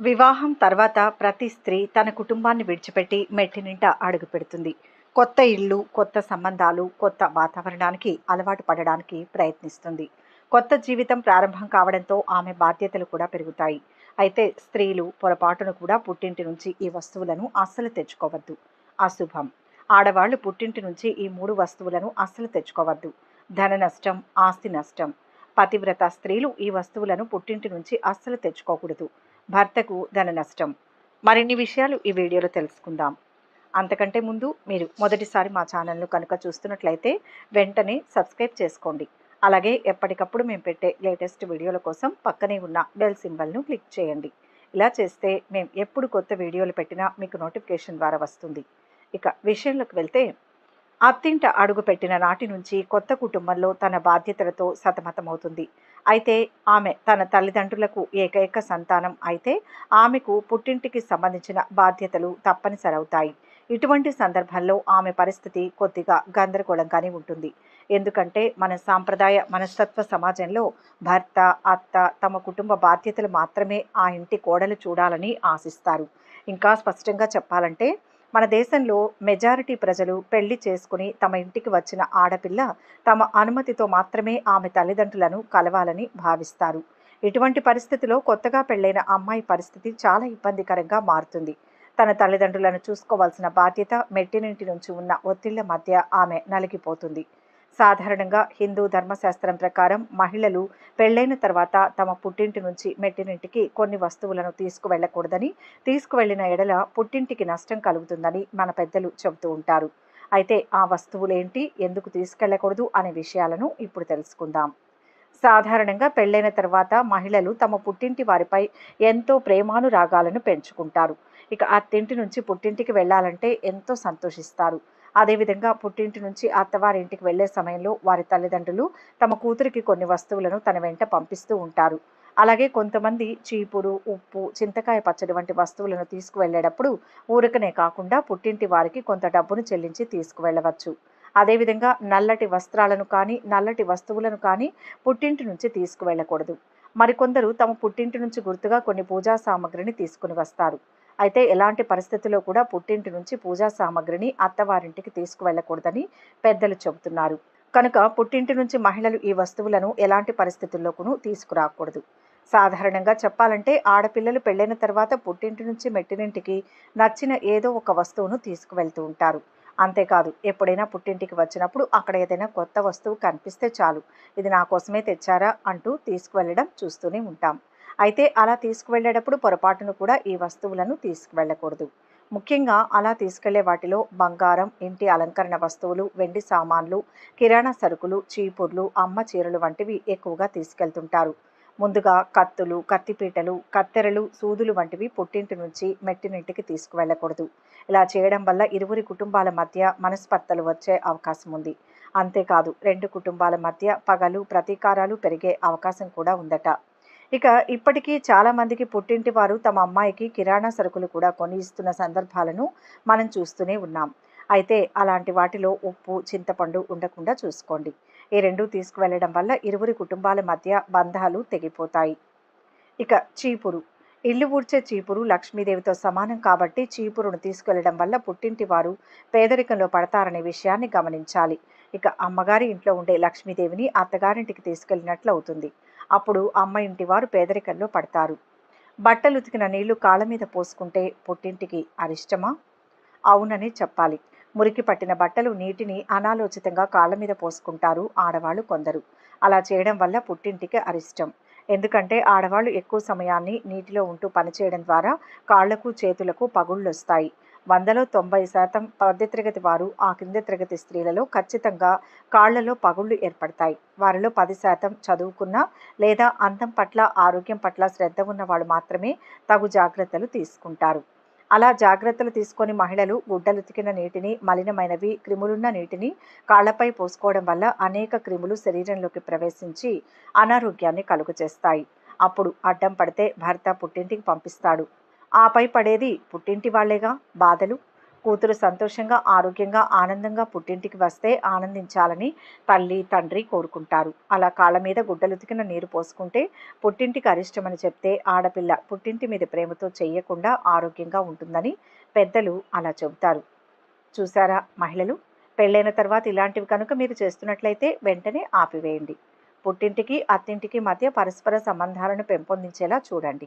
వివాహం తర్వాత ప్రతి స్త్రీ తన కుటుంబాన్ని విడిచిపెట్టి మెట్టినింట అడుగు పెడుతుంది. కొత్త ఇల్లు కొత్త సంబంధాలు కొత్త వాతావరణానికి అలవాటు పడడానికి ప్రయత్నిస్తుంది. కొత్త జీవితం ప్రారంభం కావడంతో ఆమె బాధ్యతలు కూడా పెరుగుతాయి. అయితే స్త్రీలు పొరపాటును కూడా పుట్టింటి నుంచి ఈ వస్తువులను అస్సలు తెచ్చుకోవద్దు. అశుభం. ఆడవాళ్ళు పుట్టింటి నుంచి ఈ మూడు వస్తువులను అస్సలు తెచ్చుకోవద్దు. ధన నష్టం ఆస్తి నష్టం. పతివ్రత స్త్రీలు ఈ వస్తువులను పుట్టింటి నుంచి అస్సలు తెచ్చుకోకూడదు. భర్తకు ధన నష్టం. మరిన్ని విషయాలు ఈ వీడియోలో తెలుసుకుందాం. అంతకంటే ముందు మీరు మొదటిసారి మా ఛానల్ను కనుక చూస్తున్నట్లయితే వెంటనే సబ్స్క్రైబ్ చేసుకోండి. అలాగే ఎప్పటికప్పుడు మేము పెట్టే లేటెస్ట్ వీడియోల కోసం పక్కనే ఉన్న బెల్ సింబల్ను క్లిక్ చేయండి. ఇలా చేస్తే మేము ఎప్పుడు కొత్త వీడియోలు పెట్టినా మీకు నోటిఫికేషన్ ద్వారా వస్తుంది. ఇక విషయంలోకి వెళ్తే అత్తింట అడుగు పెట్టిన నాటి నుంచి కొత్త కుటుంబంలో తన బాధ్యతలతో సతమతమవుతుంది. అయితే ఆమె తన తల్లిదండ్రులకు ఏకైక సంతానం అయితే ఆమెకు పుట్టింటికి సంబంధించిన బాధ్యతలు తప్పనిసరి అవుతాయి ఇటువంటి సందర్భంలో ఆమె పరిస్థితి కొద్దిగా గందరగోళంగానే ఉంటుంది. ఎందుకంటే మన సాంప్రదాయ మనస్తత్వ సమాజంలో భర్త అత్త తమ కుటుంబ బాధ్యతలు మాత్రమే ఆ ఇంటి కోడలు చూడాలని ఆశిస్తారు. ఇంకా స్పష్టంగా చెప్పాలంటే మన దేశంలో మెజారిటీ ప్రజలు పెళ్ళి చేసుకుని తమ ఇంటికి వచ్చిన ఆడపిల్ల తమ అనుమతితో మాత్రమే ఆమె తల్లిదండ్రులను కలవాలని భావిస్తారు. ఇటువంటి పరిస్థితిలో కొత్తగా పెళ్ళైన అమ్మాయి పరిస్థితి చాలా ఇబ్బందికరంగా మారుతుంది. తన తల్లిదండ్రులను చూసుకోవాల్సిన బాధ్యత మెట్టినింటి నుంచి ఉన్న ఒత్తిళ్ళ మధ్య ఆమె నలిగిపోతుంది. సాధారణంగా హిందూ ధర్మశాస్త్రం ప్రకారం మహిళలు పెళ్ళైన తర్వాత తమ పుట్టింటి నుంచి మెట్టినింటికి కొన్ని వస్తువులను తీసుకువెళ్ళకూడదని తీసుకువెళ్ళిన ఎడల పుట్టింటికి నష్టం కలుగుతుందని మన పెద్దలు చెబుతూ ఉంటారు. అయితే ఆ వస్తువులేంటి ఎందుకు తీసుకెళ్ళకూడదు అనే విషయాలను ఇప్పుడు తెలుసుకుందాం. సాధారణంగా పెళ్ళైన తర్వాత మహిళలు తమ పుట్టింటి వారిపై ఎంతో ప్రేమానురాగాలను పెంచుకుంటారు. ఇక అత్తింటి నుంచి పుట్టింటికి వెళ్ళాలంటే ఎంతో సంతోషిస్తారు. అదేవిధంగా పుట్టింటి నుంచి అత్తవారింటికి వెళ్ళే సమయంలో వారి తల్లిదండ్రులు తమ కూతురికి కొన్ని వస్తువులను తన వెంట పంపిస్తూ ఉంటారు. అలాగే కొంతమంది చీపురు ఉప్పు చింతకాయ పచ్చడి వంటి వస్తువులను తీసుకువెళ్ళేటప్పుడు ఊరకనే కాకుండా పుట్టింటి వారికి కొంత డబ్బును చెల్లించి తీసుకువెళ్ళవచ్చు. అదేవిధంగా నల్లటి వస్త్రాలను కానీ నల్లటి వస్తువులను కానీ పుట్టింటి నుంచి తీసుకువెళ్ళకూడదు. మరికొందరు తమ పుట్టింటి నుంచి గుర్తుగా కొన్ని పూజా సామాగ్రిని తీసుకుని వస్తారు. అయితే ఎలాంటి పరిస్థితుల్లో కూడా పుట్టింటి నుంచి పూజా సామాగ్రిని అత్తవారింటికి తీసుకువెళ్ళకూడదని పెద్దలు చెబుతున్నారు. కనుక పుట్టింటి నుంచి మహిళలు ఈ వస్తువులను ఎలాంటి పరిస్థితుల్లోనూ తీసుకురాకూడదు. సాధారణంగా చెప్పాలంటే ఆడపిల్లలు పెళ్ళైన తర్వాత పుట్టింటి నుంచి మెట్టినింటికి నచ్చిన ఏదో ఒక వస్తువును తీసుకువెళ్తూ ఉంటారు. అంతేకాదు ఎప్పుడైనా పుట్టింటికి వచ్చినప్పుడు అక్కడ ఏదైనా కొత్త వస్తువు కనిపిస్తే చాలు ఇది నా కోసమే తెచ్చారా అంటూ తీసుకువెళ్ళడం చూస్తూనే ఉంటాం. అయితే అలా తీసుకువెళ్ళేటప్పుడు పొరపాటును కూడా ఈ వస్తువులను తీసుకువెళ్ళకూడదు. ముఖ్యంగా అలా తీసుకెళ్ళే వాటిలో బంగారం ఇంటి అలంకరణ వస్తువులు వెండి సామాన్లు కిరాణా సరుకులు చీపుర్లు అమ్మ చీరలు వంటివి ఎక్కువగా తీసుకెళ్తుంటారు. ముందుగా కత్తులు కత్తిపీటలు కత్తెరలు సూదులు వంటివి పుట్టింటి నుంచి మెట్టినింటికి తీసుకువెళ్ళకూడదు. ఇలా చేయడం వల్ల ఇరువురి కుటుంబాల మధ్య మనస్పర్ధలు వచ్చే అవకాశం ఉంది. అంతేకాదు రెండు కుటుంబాల మధ్య పగలు ప్రతీకారాలు పెరిగే అవకాశం కూడా ఉందట. ఇక ఇప్పటికీ చాలామందికి పుట్టింటి వారు తమ అమ్మాయికి కిరాణా సరుకులు కూడా కొని ఇస్తున్న సందర్భాలను మనం చూస్తూనే ఉన్నాం. అయితే అలాంటి వాటిలో ఉప్పు చింతపండు ఉండకుండా చూసుకోండి. ఈ రెండు తీసుకువెళ్ళడం వల్ల ఇరువురి కుటుంబాల మధ్య బంధాలు తెగిపోతాయి. ఇక చీపురు. ఇల్లు ఊడ్చే చీపురు లక్ష్మీదేవితో సమానం కాబట్టి చీపురును తీసుకెళ్ళడం వల్ల పుట్టింటి వారు పేదరికంలో పడతారనే విషయాన్ని గమనించాలి. ఇక అమ్మగారి ఇంట్లో ఉండే లక్ష్మీదేవిని అత్తగారింటికి తీసుకెళ్ళినట్లు అవుతుంది. అప్పుడు అమ్మ ఇంటి వారు పేదరికంలో పడతారు. బట్టలు ఉతికిన నీళ్ళు కాళ్ళ మీద పోసుకుంటే పుట్టింటికి అరిష్టమా? అవునని చెప్పాలి. మురికి పట్టిన బట్టలు నీటిని అనాలోచితంగా కాళ్ళ మీద పోసుకుంటారు ఆడవాళ్ళు కొందరు. అలా చేయడం వల్ల పుట్టింటికి అరిష్టం. ఎందుకంటే ఆడవాళ్ళు ఎక్కువ సమయాన్ని నీటిలో ఉంటూ పనిచేయడం ద్వారా కాళ్ళకు చేతులకు పగుళ్ళొస్తాయి. వందలో తొంభై శాతం మధ్యతరగతి వారు ఆ కింద తరగతి స్త్రీలలో ఖచ్చితంగా కాళ్ళలో పగుళ్ళు ఏర్పడతాయి. వారిలో పది శాతం చదువుకున్న లేదా అందం పట్ల ఆరోగ్యం పట్ల శ్రద్ధ ఉన్న వాళ్ళు మాత్రమే తగు జాగ్రత్తలు తీసుకుంటారు. అలా జాగ్రత్తలు తీసుకొని మహిళలు గుడ్డలుతికిన నీటిని మలినమైనవి క్రిములున్న నీటిని కాళ్ళపై పోసుకోవడం వల్ల అనేక క్రిములు శరీరంలోకి ప్రవేశించి అనారోగ్యాన్ని కలుగు చేస్తాయి అప్పుడు అడ్డం పడితే భర్త పుట్టింటికి పంపిస్తాడు. ఆపై పడేది పుట్టింటి వాళ్ళేగా బాధలు? కూతురు సంతోషంగా ఆరోగ్యంగా ఆనందంగా పుట్టింటికి వస్తే ఆనందించాలని తల్లి తండ్రి కోరుకుంటారు. అలా కాళ్ళ మీద గుడ్డలుతికిన నీరు పోసుకుంటే పుట్టింటికి అరిష్టమని చెప్తే ఆడపిల్ల పుట్టింటి మీద ప్రేమతో చెయ్యకుండా ఆరోగ్యంగా ఉంటుందని పెద్దలు అలా చెబుతారు. చూసారా మహిళలు? పెళ్ళైన తర్వాత ఇలాంటివి కనుక మీరు చేస్తున్నట్లయితే వెంటనే ఆపివేయండి. పుట్టింటికి అత్తింటికి మధ్య పరస్పర సంబంధాలను పెంపొందించేలా చూడండి.